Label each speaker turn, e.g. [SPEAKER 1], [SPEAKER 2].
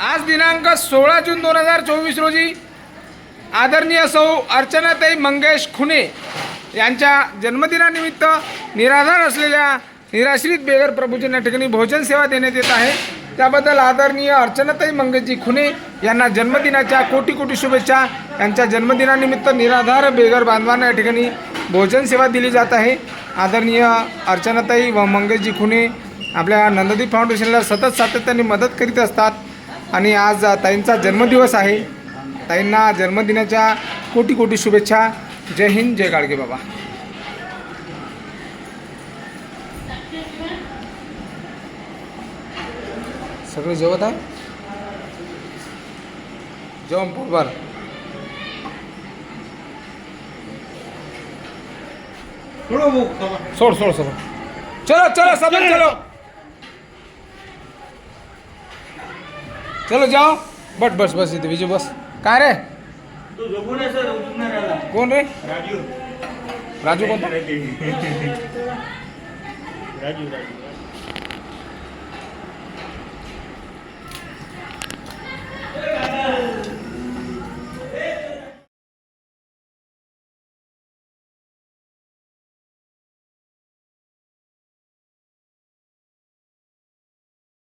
[SPEAKER 1] आज दिनांक सोळा जून दोन हजार चोवीस रोजी आदरणीय सौ अर्चनाताई मंगेश खुने यांच्या जन्मदिनानिमित्त निराधार असलेल्या निराश्रित बेगर प्रभूजींना या ठिकाणी भोजन सेवा देण्यात येत आहे. त्याबद्दल आदरणीय अर्चनाताई मंगेशजी खुने यांना जन्मदिनाच्या कोटी कोटी शुभेच्छा. यांच्या जन्मदिनानिमित्त निराधार बेगर बांधवांना या ठिकाणी भोजन सेवा दिली जात आहे. आदरणीय अर्चनाताई व मंगेशजी खुने आपल्या नंददीप फाउंडेशनला सतत सातत्याने मदत करीत असतात. आणि आज ताईंचा जन्मदिवस आहे. ताईंना जन्मदिनाच्या कोटी कोटी शुभेच्छा. जय हिंद जय गाडगे बाबा. सगळे जेवत आहे? जेवण पोटभर. सोड सोड सोड. चलो चलो सब चलो. ચલો જાઓ.
[SPEAKER 2] બટ બસ બસ સીધું બીજું બસ. કા
[SPEAKER 1] રે? કોણ
[SPEAKER 2] રે?
[SPEAKER 1] રાજુ. કોણ
[SPEAKER 2] રાજુ રાજુ.